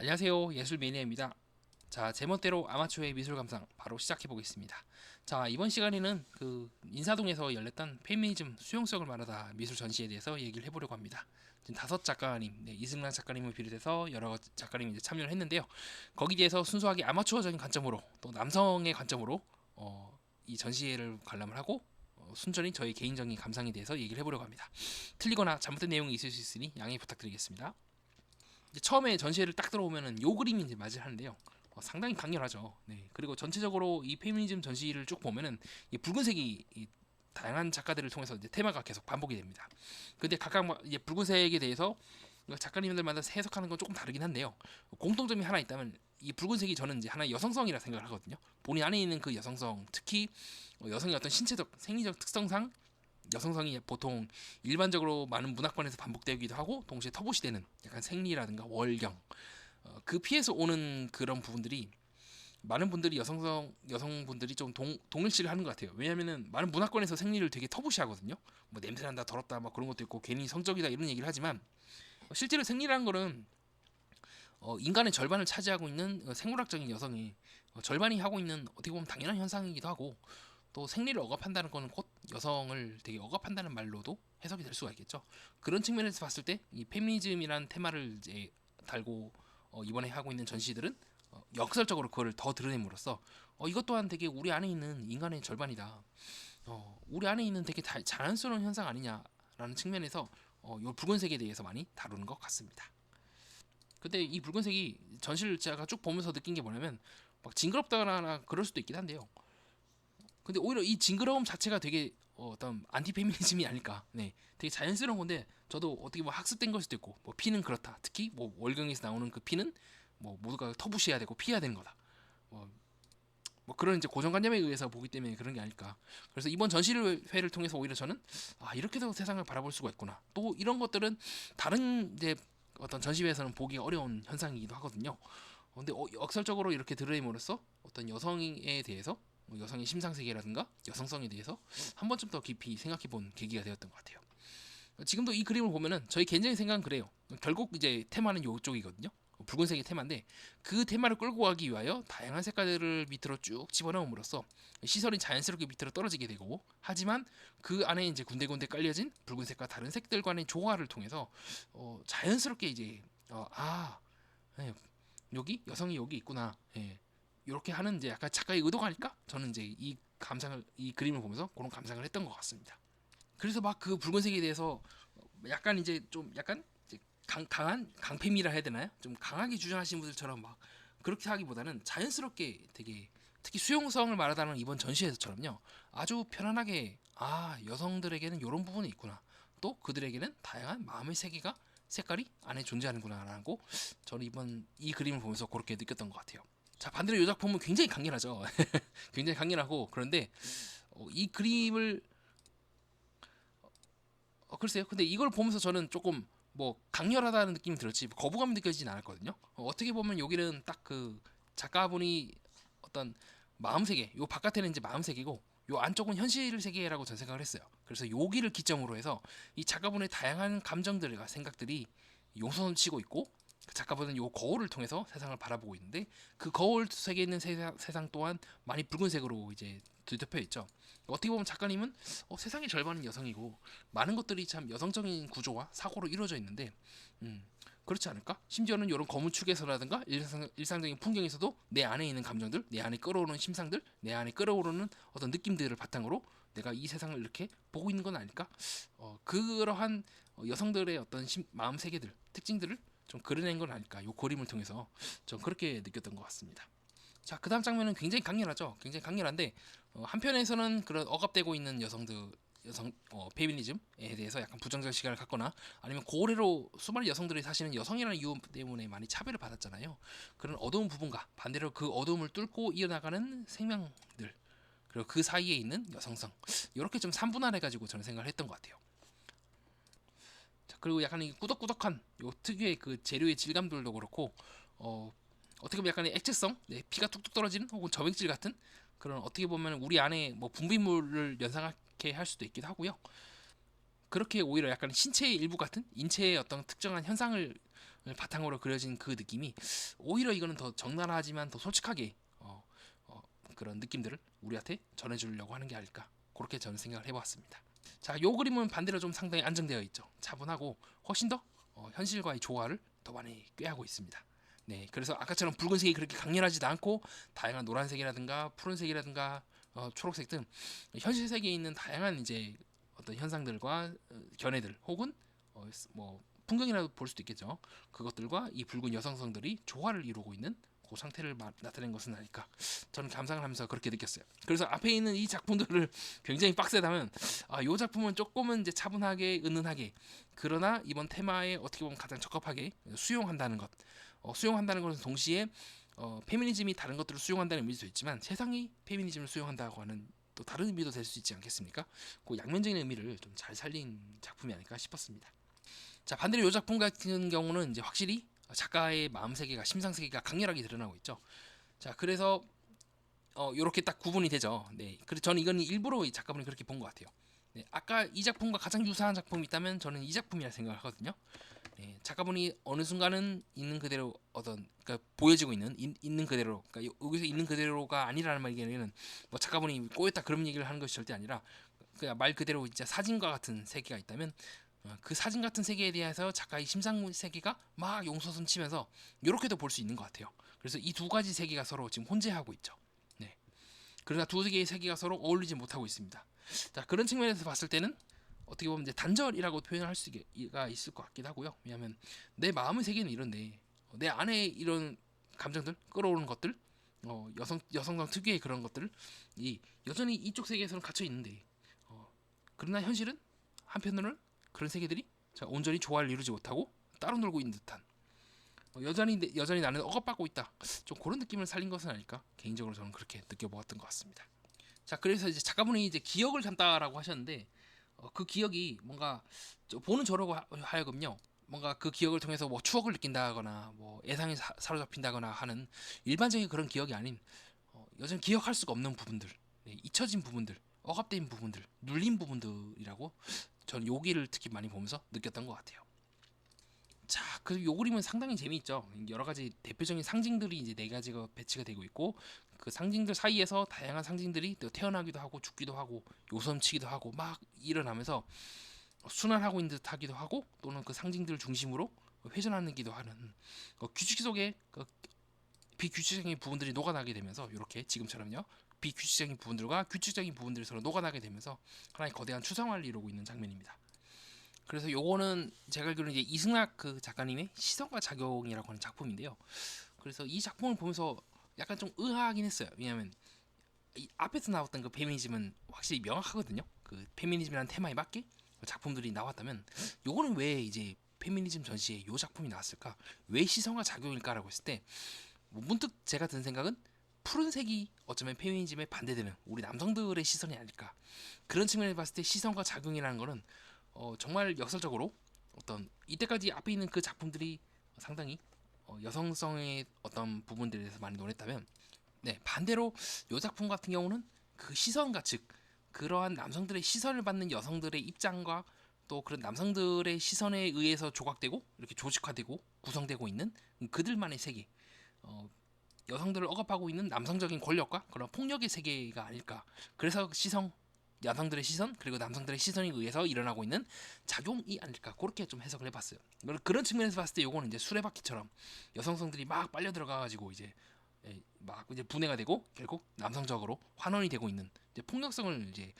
안녕하세요. 예술 매니아입니다. 자 제멋대로 아마추어의 미술 감상 바로 시작해 보겠습니다. 자 이번 시간에는 그 인사동에서 열렸던 페미니즘 수용성을 말하다 미술 전시에 대해서 얘기를 해보려고 합니다. 지금 다섯 작가님 네, 이승란 작가님을 비롯해서 여러 작가님이 이제 참여를 했는데요. 거기에 대해서 순수하게 아마추어적인 관점으로 또 남성의 관점으로 어, 이 전시회를 관람을 하고 어, 순전히 저희 개인적인 감상에 대해서 얘기를 해보려고 합니다. 틀리거나 잘못된 내용이 있을 수 있으니 양해 부탁드리겠습니다 처음에 전시회를 딱 들어오면은 요 그림이 이제 맞을 하는데요. 어, 상당히 강렬하죠. 네. 그리고 전체적으로 이 페미니즘 전시를 쭉 보면은 이 붉은색이 이 다양한 작가들을 통해서 이제 테마가 계속 반복이 됩니다. 근데 각각 막 이제 붉은색에 대해서 작가님들마다 해석하는 건 조금 다르긴 한데요. 공통점이 하나 있다면 이 붉은색이 저는 이제 하나의 여성성이라 생각을 하거든요. 본인 안에 있는 그 여성성, 특히 어, 여성의 어떤 신체적, 생리적 특성상 여성성이 보통 일반적으로 많은 문학관에서 반복되기도 하고 동시에 터부시되는 약간 생리라든가 월경 어, 그 피해서 오는 그런 부분들이 많은 분들이 여성성 여성분들이 좀 동, 동일시를 하는 것 같아요. 왜냐하면은 많은 문학관에서 생리를 되게 터부시하거든요. 뭐 냄새난다, 더럽다, 막 그런 것도 있고 괜히 성적이다 이런 얘기를 하지만 어, 실제로 생리라는 거는 어, 인간의 절반을 차지하고 있는 어, 생물학적인 여성이 어, 절반이 하고 있는 어떻게 보면 당연한 현상이기도 하고 또 생리를 억압한다는 거는 곧 여성을 되게 억압한다는 말로도 해석이 될 수가 있겠죠. 그런 측면에서 봤을 때 이 페미니즘이라는 테마를 이제 달고 어, 이번에 하고 있는 전시들은 어, 역설적으로 그거를 더 드러냄으로써 어, 이것 또한 되게 우리 안에 있는 인간의 절반이다. 어, 우리 안에 있는 되게 다, 자연스러운 현상 아니냐라는 측면에서 어, 이 붉은색에 대해서 많이 다루는 것 같습니다. 근데 이 붉은색이 전시를 제가 쭉 보면서 느낀 게 뭐냐면 막 징그럽다거나 그럴 수도 있긴 한데요. 근데 오히려 이 징그러움 자체가 되게 어, 어떤 안티 페미니즘이 아닐까. 네, 되게 자연스러운 건데 저도 어떻게 뭐 학습된 걸 수도 있고 뭐 피는 그렇다. 특히 뭐 월경에서 나오는 그 피는 뭐 모두가 터부시해야 되고 피해야 되는 거다. 뭐, 뭐 그런 이제 고정관념에 의해서 보기 때문에 그런 게 아닐까. 그래서 이번 전시회를 통해서 오히려 저는 아 이렇게도 세상을 바라볼 수가 있구나. 또 이런 것들은 다른 이제 어떤 전시회에서는 보기 어려운 현상이기도 하거든요. 근데 어, 역설적으로 이렇게 들으임으로써 어떤 여성에 대해서 뭐 여성의 심상 세계라든가 여성성에 대해서 한 번쯤 더 깊이 생각해 본 계기가 되었던 것 같아요. 지금도 이 그림을 보면은 저희 개인적인 생각은 그래요. 결국 이제 테마는 요쪽이거든요. 붉은색이 테마인데 그 테마를 끌고 가기 위하여 다양한 색깔들을 밑으로 쭉 집어넣음으로써 시설이 자연스럽게 밑으로 떨어지게 되고 하지만 그 안에 이제 군데군데 깔려진 붉은색과 다른 색들과의 조화를 통해서 어, 자연스럽게 이제 어, 아 예, 여기 여성이 여기 있구나 예, 이렇게 하는 이제 약간 작가의 의도가 아닐까? 저는 이제 이 감상을 이 그림을 보면서 그런 감상을 했던 것 같습니다. 그래서 막 그 붉은색에 대해서 약간 이제 좀 약간 이제 강, 강한 강팸이라 해야 되나요? 좀 강하게 주장하시는 분들처럼 막 그렇게 하기보다는 자연스럽게 되게 특히 수용성을 말하다는 이번 전시회에서처럼요 아주 편안하게 아 여성들에게는 이런 부분이 있구나 또 그들에게는 다양한 마음의 세계가 색깔이 안에 존재하는구나라고 저는 이번 이 그림을 보면서 그렇게 느꼈던 것 같아요. 자 반대로 이 작품은 굉장히 강렬하죠. 굉장히 강렬하고 그런데 어, 이 그림을 어, 글쎄요. 근데 이걸 보면서 저는 조금 뭐 강렬하다는 느낌이 들었지 거부감이 느껴지진 않았거든요. 어, 떻게 보면 여기는 딱 그 작가분이 어떤 마음 세계, 요 바깥에는 이제 마음 세계고 요 안쪽은 현실 세계라고 저는 생각을 했어요. 그래서 여기를 기점으로 해서 이 작가분의 다양한 감정들과 생각들이 용선치고 있고 그 작가분은 요 거울을 통해서 세상을 바라보고 있는데 그 거울 속에 있는 세상, 세상 또한 많이 붉은색으로 이제 뒤덮여 있죠. 어떻게 보면 작가님은 어, 세상의 절반은 여성이고 많은 것들이 참 여성적인 구조와 사고로 이루어져 있는데 음, 그렇지 않을까? 심지어는 이런 검은 축에서라든가 일상, 일상적인 풍경에서도 내 안에 있는 감정들, 내 안에 끌어오르는 심상들, 내 안에 끌어오르는 어떤 느낌들을 바탕으로 내가 이 세상을 이렇게 보고 있는 건 아닐까? 어, 그러한 여성들의 어떤 심, 마음 세계들, 특징들을 좀 그려낸 건 아닐까 요 그림을 통해서 좀 그렇게 느꼈던 것 같습니다. 자, 그 다음 장면은 굉장히 강렬하죠. 굉장히 강렬한데 어, 한편에서는 그런 억압되고 있는 여성들 여성 어, 페미니즘에 대해서 약간 부정적 시각을 갖거나 아니면 고래로 수많은 여성들이 사실은 여성이라는 이유 때문에 많이 차별을 받았잖아요. 그런 어두운 부분과 반대로 그 어두움을 뚫고 이어나가는 생명들 그리고 그 사이에 있는 여성성 이렇게 좀 삼분할해 가지고 저는 생각을 했던 것 같아요. 그리고 약간 이 꾸덕꾸덕한 요 특유의 그 재료의 질감들도 그렇고 어 어떻게 보면 약간 액체성, 네, 피가 뚝뚝 떨어지는 혹은 점액질 같은 그런 어떻게 보면 우리 안에 뭐 분비물을 연상하게 할 수도 있기도 하고요. 그렇게 오히려 약간 신체의 일부 같은 인체의 어떤 특정한 현상을 바탕으로 그려진 그 느낌이 오히려 이거는 더 적나라하지만 더 솔직하게 어, 어, 그런 느낌들을 우리한테 전해주려고 하는 게 아닐까 그렇게 저는 생각을 해봤습니다. 자, 요 그림은 반대로 좀 상당히 안정되어 있죠. 차분하고 훨씬 더 어, 현실과의 조화를 더 많이 꾀하고 있습니다. 네, 그래서 아까처럼 붉은색이 그렇게 강렬하지도 않고 다양한 노란색이라든가 푸른색이라든가 어, 초록색 등 현실 세계에 있는 다양한 이제 어떤 현상들과 어, 견해들 혹은 어, 뭐 풍경이라도 볼 수도 있겠죠. 그것들과 이 붉은 여성성들이 조화를 이루고 있는 그 상태를 마- 나타낸 것은 아닐까. 저는 감상을 하면서 그렇게 느꼈어요. 그래서 앞에 있는 이 작품들을 굉장히 빡세다면 아, 이 작품은 조금은 이제 차분하게 은은하게 그러나 이번 테마에 어떻게 보면 가장 적합하게 수용한다는 것. 어, 수용한다는 것은 동시에 어, 페미니즘이 다른 것들을 수용한다는 의미도 있지만 세상이 페미니즘을 수용한다고 하는 또 다른 의미도 될 수 있지 않겠습니까? 그 양면적인 의미를 좀 잘 살린 작품이 아닐까 싶었습니다. 자 반대로 이 작품 같은 경우는 이제 확실히 작가의 마음 세계가 심상 세계가 강렬하게 드러나고 있죠. 자 그래서 어 이렇게 딱 구분이 되죠. 네, 그래서 저는 이건 일부러 이 작가분이 그렇게 본 것 같아요. 네, 아까 이 작품과 가장 유사한 작품이 있다면 저는 이 작품이라 생각하거든요. 네, 작가분이 어느 순간은 있는 그대로 어떤 그러니까 보여지고 있는 있, 있는 그대로 그러니까 여- 여기서 있는 그대로가 아니라는 말에는 뭐 작가분이 꼬였다 그런 얘기를 하는 것이 절대 아니라 그냥 말 그대로 진짜 사진과 같은 세계가 있다면 어, 그 사진 같은 세계에 대해서 작가의 심상 세계가 막 용서선 치면서 이렇게도 볼 수 있는 것 같아요. 그래서 이 두 가지 세계가 서로 지금 혼재하고 있죠. 네. 그러나 두 개의 세계가 서로 어울리지 못하고 있습니다. 자 그런 측면에서 봤을 때는 어떻게 보면 이제 단절이라고 표현할 수가 있을 것 같기도 하고요. 왜냐하면 내 마음의 세계는 이런데 어, 내 안에 이런 감정들 끌어오는 것들 어, 여성 여성성 특유의 그런 것들 이 여전히 이쪽 세계에서는 갇혀 있는데 어, 그러나 현실은 한편으로는 그런 세계들이 자, 온전히 조화를 이루지 못하고 따로 놀고 있는 듯한. 어, 여전히 내- 여전히 나는 억압받고 있다. 좀 그런 느낌을 살린 것은 아닐까? 개인적으로 저는 그렇게 느껴보았던 것 같습니다. 자 그래서 이제 작가분이 이제 기억을 담다라고 하셨는데 어, 그 기억이 뭔가 저 보는 하- 하여금요 뭔가 그 기억을 통해서 뭐 추억을 느낀다거나 뭐 예상에 사, 사로잡힌다거나 하는 일반적인 그런 기억이 아닌 어, 여전히 기억할 수가 없는 부분들 네, 잊혀진 부분들 억압된 부분들 눌린 부분들이라고 저는 요기를 특히 많이 보면서 느꼈던 것 같아요. 자, 그요 그림은 상당히 재미있죠. 여러 가지 대표적인 상징들이 이제 네 가지가 배치가 되고 있고 그 상징들 사이에서 다양한 상징들이 또 태어나기도 하고 죽기도 하고 요선치기도 하고 막 일어나면서 순환하고 있는 듯하기도 하고 또는 그 상징들 중심으로 회전하기도 하는 그 규칙 속에 그 비규칙적인 부분들이 녹아나게 되면서 이렇게 지금처럼요 비규칙적인 부분들과 규칙적인 부분들이 서로 녹아나게 되면서 하나의 거대한 추상화를 이루고 있는 장면입니다. 그래서 요거는 제가 알기로는 이제 이승락 그 작가님의 시선과 작용이라고 하는 작품인데요. 그래서 이 작품을 보면서 약간 좀 의아하긴 했어요. 왜냐하면 이 앞에서 나왔던 그 페미니즘은 확실히 명확하거든요. 그 페미니즘이라는 테마에 맞게 그 작품들이 나왔다면 요거는 왜 이제 페미니즘 전시에 요 작품이 나왔을까? 왜 시선과 작용일까라고 했을 때뭐 문득 제가 든 생각은 푸른색이 어쩌면 페미니즘에 반대되는 우리 남성들의 시선이 아닐까. 그런 측면에서 봤을 때 시선과 작용이라는 거는 어, 정말 역설적으로 어떤 이때까지 앞에 있는 그 작품들이 상당히 어, 여성성의 어떤 부분들에 대해서 많이 논했다면 네 반대로 요 작품 같은 경우는 그 시선과 즉 그러한 남성들의 시선을 받는 여성들의 입장과 또 그런 남성들의 시선에 의해서 조각되고 이렇게 조직화되고 구성되고 있는 그들만의 세계 어, 여성들을 억압하고 있는 남성적인 권력과 그런 폭력의 세계가 아닐까 그래서 시선 여성들의 시선 그리고 남성들의 시선에 의해서 일어나고 있는 작용이 아닐까 그렇게 좀 해석을 해봤어요. 그런- 측면에서 봤을 때 요거는 이제 수레바퀴처럼 여성성들이 막 빨려 들어가가지고 이제 예, 막 이제 분해가 되고 결국 남성적으로 환원이 되고 있는 이제 폭력성을 이제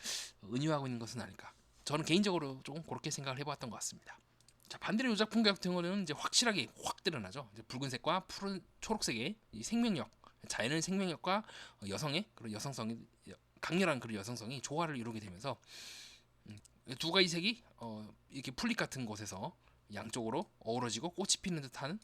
은유하고 있는 것은 아닐까. 저는 개인적으로 조금 그렇게 생각을 해봤던 것 같습니다. 자 반대로 이 작품 같은 경우는 이제 확실하게 확 드러나죠. 이제 붉은색과 푸른 초록색의 이 생명력, 자연의 생명력과 어, 여성의 그런 여성성이 강렬한 그런 여성성이 조화를 이루게 되면서 음, 두 가지 색이 어, 이렇게 풀잎 같은 곳에서 양쪽으로 어우러지고 꽃이 피는 듯한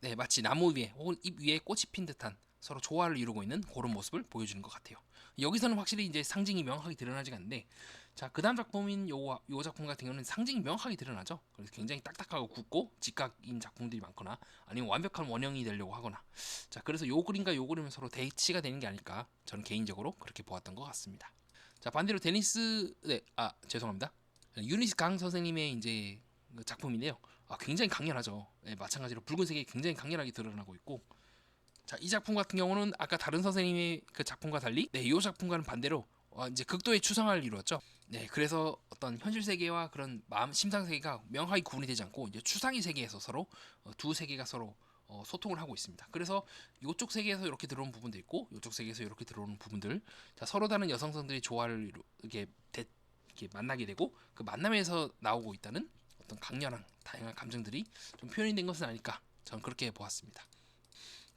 네 마치 나무 위에 혹은 잎 위에 꽃이 핀 듯한 서로 조화를 이루고 있는 그런 모습을 보여주는 것 같아요. 여기서는 확실히 이제 상징이 명확하게 드러나지가 않는데 자 그 다음 작품인 요, 요 작품 같은 경우는 상징이 명확하게 드러나죠. 그래서 굉장히 딱딱하고 굳고 직각인 작품들이 많거나 아니면 완벽한 원형이 되려고 하거나 자 그래서 요 그림과 요 그림은 서로 대치가 되는 게 아닐까 저는 개인적으로 그렇게 보았던 것 같습니다. 자 반대로 데니스 네 아 죄송합니다 유니스 강 선생님의 이제 그 작품인데요. 아, 굉장히 강렬하죠. 예, 마찬가지로 붉은색이 굉장히 강렬하게 드러나고 있고 자, 이 작품 같은 경우는 아까 다른 선생님의 그 작품과 달리 네, 이 작품과는 반대로 어, 이제 극도의 추상화를 이루었죠. 네, 그래서 어떤 현실 세계와 그런 마음 심상 세계가 명확하게 구분이 되지 않고 이제 추상의 세계에서 서로 어, 두 세계가 서로 어, 소통을 하고 있습니다. 그래서 이쪽 세계에서 이렇게 들어오는 부분도 있고 이쪽 세계에서 이렇게 들어오는 부분들 자, 서로 다른 여성성들이 조화를 이렇게, 대, 이렇게 만나게 되고 그 만남에서 나오고 있다는 어떤 강렬한 다양한 감정들이 좀 표현이 된 것은 아닐까 저는 그렇게 보았습니다.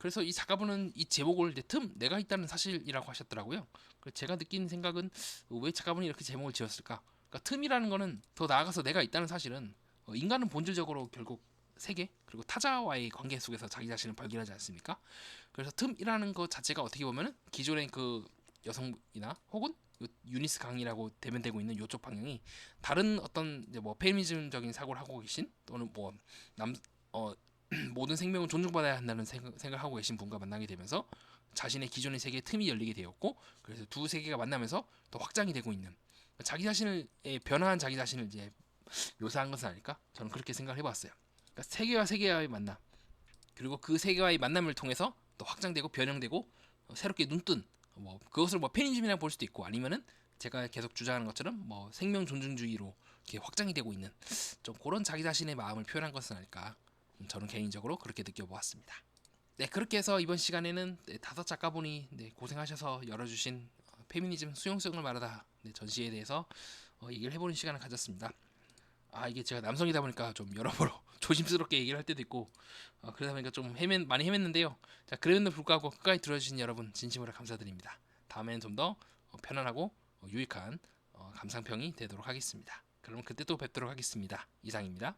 그래서 이 작가분은 이 제목을 내 틈 내가 있다는 사실이라고 하셨더라고요. 그래서 제가 느낀 생각은 왜 작가분이 이렇게 제목을 지었을까? 그러니까 틈이라는 거는 더 나아가서 내가 있다는 사실은 어, 인간은 본질적으로 결국 세계 그리고 타자와의 관계 속에서 자기 자신을 발견하지 않습니까? 그래서 틈이라는 것 자체가 어떻게 보면은 기존의 그 여성이나 혹은 요 유니스 강이라고 대변되고 있는 요쪽 방향이 다른 어떤 이제 뭐 페미니즘적인 사고를 하고 계신 또는 뭐 남 어 모든 생명은 존중받아야 한다는 생각, 생각하고 계신 분과 만나게 되면서 자신의 기존의 세계의 틈이 열리게 되었고 그래서 두 세계가 만나면서 더 확장이 되고 있는 자기 자신을 예, 변화한 자기 자신을 이제 묘사한 것은 아닐까 저는 그렇게 생각을 해봤어요. 그러니까 세계와 세계와의 만남 그리고 그 세계와의 만남을 통해서 또 확장되고 변형되고 어, 새롭게 눈뜬 뭐 그것을 뭐 페미니즘이라 볼 수도 있고 아니면은 제가 계속 주장하는 것처럼 뭐 생명 존중주의로 이렇게 확장이 되고 있는 좀 그런 자기 자신의 마음을 표현한 것은 아닐까 음, 저는 개인적으로 그렇게 느껴보았습니다. 네 그렇게 해서 이번 시간에는 네, 다섯 작가분이 네, 고생하셔서 열어주신 어, 페미니즘 수용성을 말하다 네, 전시에 대해서 어, 얘기를 해보는 시간을 가졌습니다. 아 이게 제가 남성이다 보니까 좀 여러모로 조심스럽게 얘기를 할 때도 있고 어, 그러다 보니까 좀 헤맨 많이 헤맸는데요. 자 그럼에도 불구하고 끝까지 들어주신 여러분 진심으로 감사드립니다. 다음에는 좀 더 편안하고 어, 유익한 어, 감상평이 되도록 하겠습니다. 그럼 그때 또 뵙도록 하겠습니다. 이상입니다.